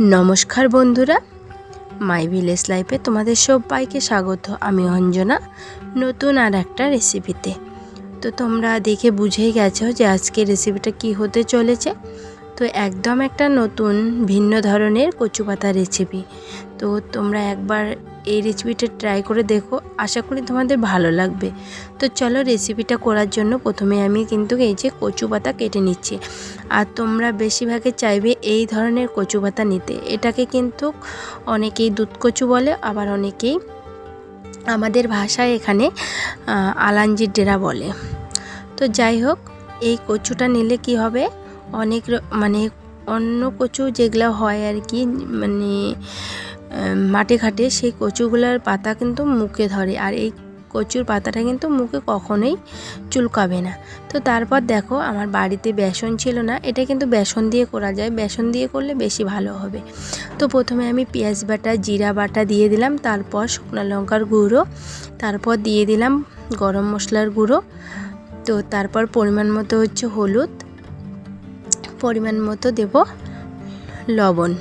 নমস্কার বন্ধুরা। My village লাইফে তোমাদের সবাইকে স্বাগত। আমি অঞ্জনা, নতুন আর একটা রেসিপিতে তো তোমরা দেখে বুঝেই গেছো যে আজকে রেসিপিটা কি হতে চলেছে। তো একদম একটা নতুন, ভিন্ন ধরনের কচু পাতা রেসিপি তো তোমরা একবার এই রেসিপিটা ট্রাই করে দেখো, আশা করি তোমাদের ভালো লাগবে। তো চলো রেসিপিটা করার জন্য প্রথমে আমি কিন্তু এই যে কচু পাতা কেটে নিচ্ছি। আর তোমরা বেশিরভাগে চাইবে এই ধরনের কচু পাতা নিতে। এটাকে কিন্তু অনেকেই দুধ কচু বলে, আবার অনেকেই আমাদের ভাষায় এখানে আলাঞ্জির ডেরা বলে। তো যাই হোক, এই কচুটা নিলে কি হবে? অনেক মানে অন্য কচু যেগুলো হয় আর কি মানে মাঠে ঘাটে সেই কচুগুলোর পাতা কিন্তু মুখে ধরে। আর এই কচুর পাতাটা কিন্তু মুখে কখনোই চুলকাবে না। তো তারপর দেখো, আমার বাড়িতে বেসন ছিল না। এটা কিন্তু বেসন দিয়ে করা যায়। বেসন দিয়ে করলে বেশি ভালো হবে। তো প্রথমে আমি পেঁয়াজ বাটা, জিরা বাটা দিয়ে দিলাম। তারপর শুকনো লঙ্কার গুঁড়ো। তারপর দিয়ে দিলাম গরম মশলার গুঁড়ো। তো তারপর পরিমাণ মতো হচ্ছে হলুদ। পরিমাণ মতো দেব লবণ।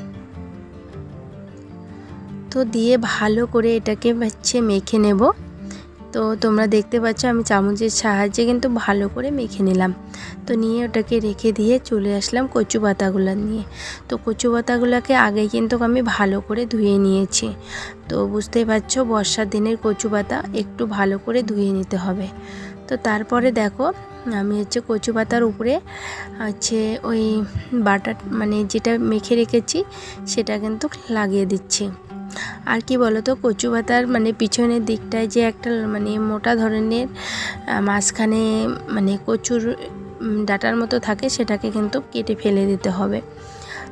তো দিয়ে ভালো করে এটাকে হচ্ছে মেখে নেব। তো তোমরা দেখতে পাচ্ছ আমি চামচের সাহায্যে কিন্তু ভালো করে মেখে নিলাম। তো নিয়ে ওটাকে রেখে দিয়ে চলে আসলাম কচু পাতাগুলো নিয়ে। তো কচু পাতাগুলোকে আগে কিন্তু আমি ভালো করে ধুয়ে নিয়েছি। তো বুঝতেই পারছ বর্ষার দিনের কচু পাতা একটু ভালো করে ধুয়ে নিতে হবে। তো তারপরে দেখো আমি হচ্ছে কচু পাতার উপরে হচ্ছে ওই বাটার মানে যেটা মেখে রেখেছি, সেটা কিন্তু লাগিয়ে দিচ্ছি। আর কি বলতো, কচু পাতার মানে পিছনের দিকটায় যে একটা মানে মোটা ধরনের মাঝখানে মানে কচুর ডাটার মতো থাকে, সেটাকে কিন্তু কেটে ফেলে দিতে হবে।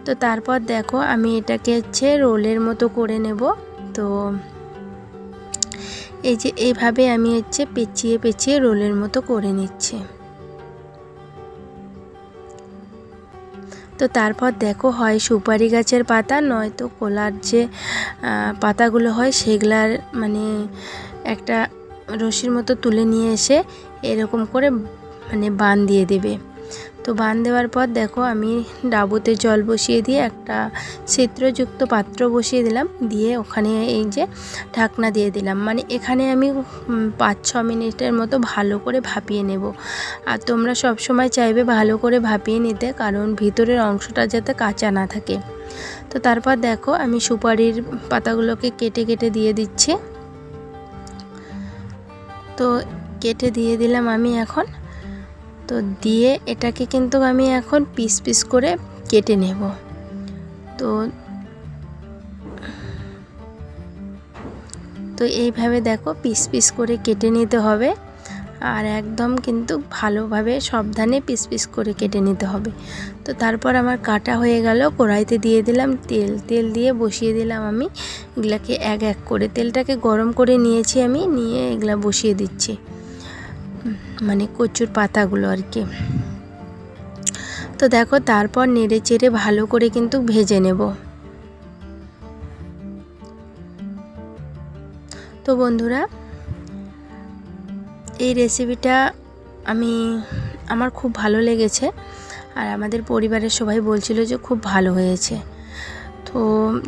তো তারপর দেখো, আমি এটাকে হচ্ছে রোলের মতো করে নেব। তো এই যে, এইভাবে আমি হচ্ছে পেঁচিয়ে পেঁচিয়ে রোলের মতো করে নিচ্ছি। তো তারপর দেখো হয় সুপারি গাছের পাতা নয় তো কোলার যে পাতাগুলো হয় সেগুলার মানে একটা রশির মতো তুলে নিয়ে এসে এরকম করে মানে বান দিয়ে দেবে। তো বান দেওয়ার পর দেখো আমি ডাবুতে জল বসিয়ে দিয়ে একটা ছিদ্রযুক্ত পাত্র বসিয়ে দিলাম। দিয়ে ওখানে এই যে ঢাকনা দিয়ে দিলাম। মানে এখানে আমি পাঁচ, ছ মিনিটের মতো ভালো করে ভাপিয়ে নেব। আর তোমরা সব সময় চাইবে ভালো করে ভাপিয়ে নিতে, কারণ ভিতরের অংশটা যাতে কাঁচা না থাকে। তো তারপর দেখো আমি সুপারির পাতাগুলোকে কেটে কেটে দিয়ে দিচ্ছি। তো কেটে দিয়ে দিলাম আমি এখন। তো দিয়ে এটাকে কিন্তু আমি এখন পিস পিস করে কেটে নেব। তো তো এইভাবে দেখো পিস পিস করে কেটে নিতে হবে আর একদম কিন্তু ভালোভাবে সাবধানে পিস পিস করে কেটে নিতে হবে। তো তারপর আমার কাটা হয়ে গেল, কড়াইতে দিয়ে দিলাম তেল তেল দিয়ে বসিয়ে দিলাম আমি। এগুলাকে এক এক করে, তেলটাকে গরম করে নিয়েছি আমি, নিয়ে এগুলা বসিয়ে দিচ্ছি। মানে কচুর পাতাগুলো আর কি। তো দেখো তারপর নেড়ে চেড়ে ভালো করে কিন্তু ভেজে নেব। তো বন্ধুরা, এই রেসিপিটা আমি, আমার খুব ভালো লেগেছে। আর আমাদের পরিবারের সবাই বলছিল যে খুব ভালো হয়েছে। তো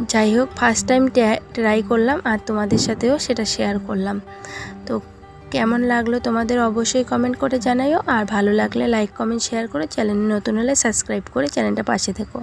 যাই হোক ফার্স্ট টাইম ট্রাই করলাম আর তোমাদের সাথেও সেটা শেয়ার করলাম। তো কেমন লাগল তোমাদের অবশ্যই কমেন্ট করে জানাইও। আর ভালো লাগলে লাইক কমেন্ট শেয়ার করে চ্যানেল নতুন হলে সাবস্ক্রাইব করে চ্যানেলটা পাশে থেকো।